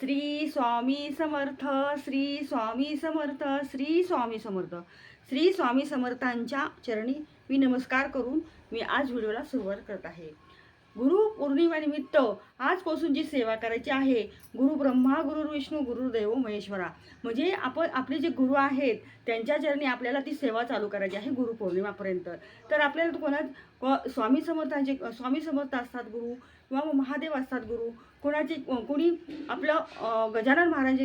श्री स्वामी समर्थ श्री स्वामी समर्थ श्री स्वामी समर्थ. श्री स्वामी समर्थांच्या चरणी मी नमस्कार करून मी आज व्हिडिओला सुरुवात करत आहे. गुरु पौर्णिमानिमित्त आजपासून जी सेवा करायची आहे गुरु ब्रह्मा गुरु विष्णू गुरुदेव महेश्वरा. म्हणजे आपण आपले जे गुरु आहेत त्यांच्या चरणी आपल्याला ती सेवा चालू करायची आहे गुरु पौर्णिमापर्यंत. तर आपल्याला कोणा स्वामी समर्थांचे स्वामी समर्थ असतात गुरु किंवा महादेव असतात गुरु कोणाची कोणी आपलं गजानन महाराज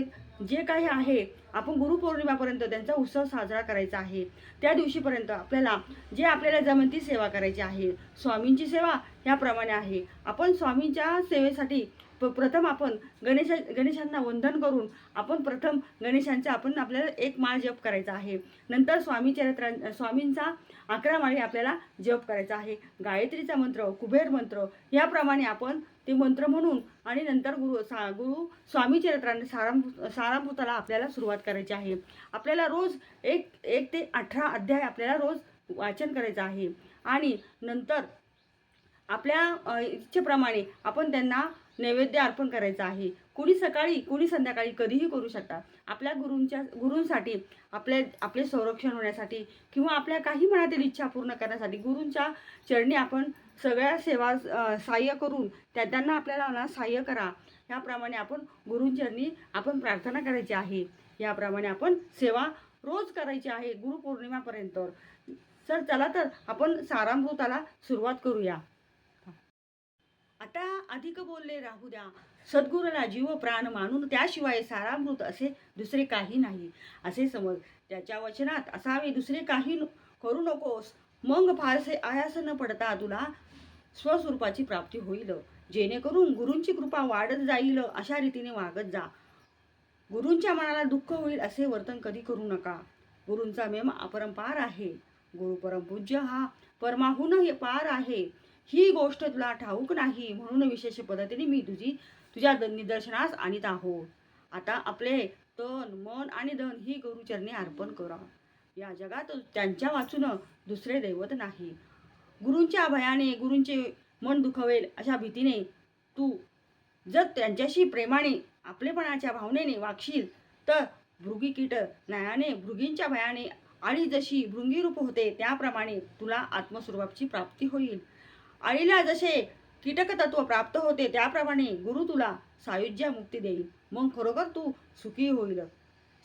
जे काही आहे आपण गुरुपौर्णिमापर्यंत त्यांचा उत्सव साजरा करायचा आहे. त्या दिवशीपर्यंत आपल्याला जे आपल्याला जमेल ती सेवा करायची आहे. स्वामींची सेवा ह्याप्रमाणे आहे. आपण स्वामींच्या सेवेसाठी प प्रथम आपण गणेशा गणेशांना वंदन करून आपण प्रथम गणेशांचा आपण आपल्याला एक माळ जप करायचा आहे. नंतर स्वामी चरित्रां स्वामींचा अकरा माळी आपल्याला जप करायचा आहे. गायत्रीचा मंत्र कुबेर मंत्र याप्रमाणे आपण ते मंत्र म्हणून आणि नंतर गुरु सा गुरु स्वामी चरित्रांना साराम सारामृताला आपल्याला सुरुवात करायची आहे. आपल्याला रोज एक एक ते अठरा अध्याय आपल्याला रोज वाचन करायचं आहे. आणि नंतर आपल्या इच्छेप्रमाणे आपण त्यांना नैवेद्य अर्पण करायचं आहे. कुणी सकाळी कुणी संध्याकाळी कधीही करू शकता. आपल्या गुरूंच्या गुरूंसाठी आपल्या आपले संरक्षण होण्यासाठी किंवा आपल्या काही मनातील इच्छा पूर्ण करण्यासाठी गुरूंच्या चरणी आपण सगळ्या सेवा सहाय्य करून त्या त्यांना आपल्याला ना सहाय्य करा. ह्याप्रमाणे आपण गुरूंचरणी आपण प्रार्थना करायची आहे. याप्रमाणे आपण सेवा रोज करायची आहे गुरुपौर्णिमापर्यंत. सर चला तर आपण सारामृताला सुरुवात करूया. अधिक बोलले राहू द्या. सद्गुरूला जीव प्राण मानून त्याशिवाय सारामृत असे दुसरे काही नाही. असे समज त्याच्या वचनात असावे दुसरे काही न- करू नकोस. मग फारसे आयास न पडता तुला स्वस्वरूपाची प्राप्ती होईल. जेणेकरून गुरूंची कृपा वाढत जाईल अशा रीतीने वागत जा. गुरूंच्या मनाला दुःख होईल असे वर्तन कधी करू नका. गुरूंचा मेम अपरंपार आहे. गुरु परमपूज्य हा परमाहूनही पार आहे. ही गोष्ट तुला ठाऊक नाही म्हणून विशेष पद्धतीने मी तुझी तुझ्या द- निदर्शनास आणीत आहोत. आता आपले तन मन आणि धन ही गुरुचरणी अर्पण करा. या जगात त्यांच्या वाचून दुसरे दैवत नाही. गुरूंच्या भयाने गुरूंचे मन दुखवेल अशा भीतीने तू जर त्यांच्याशी प्रेमाने आपलेपणाच्या भावनेने वागशील तर भृगी कीट न्यायाने भृगींच्या भयाने आणि जशी भृंगीरूप होते त्याप्रमाणे तुला आत्मस्वरूपाची प्राप्ती होईल. आळीला जसे कीटक तत्व प्राप्त होते त्याप्रमाणे गुरु तुला सायुज्या मुक्ती देईल. मग खरोखर तू सुखी होईल.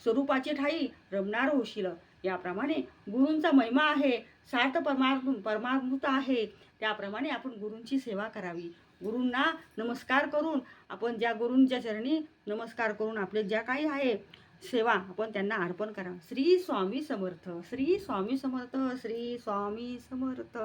स्वरूपाची ठाई रमणार होशील. याप्रमाणे गुरूंचा महिमा आहे सार्थ परमार्थ परमार्थ आहे. त्याप्रमाणे आपण गुरूंची सेवा करावी. गुरूंना नमस्कार करून आपण ज्या गुरूंच्या चरणी नमस्कार करून आपले ज्या काही आहे सेवा आपण त्यांना अर्पण करा. श्री स्वामी समर्थ श्री स्वामी समर्थ श्री स्वामी समर्थ.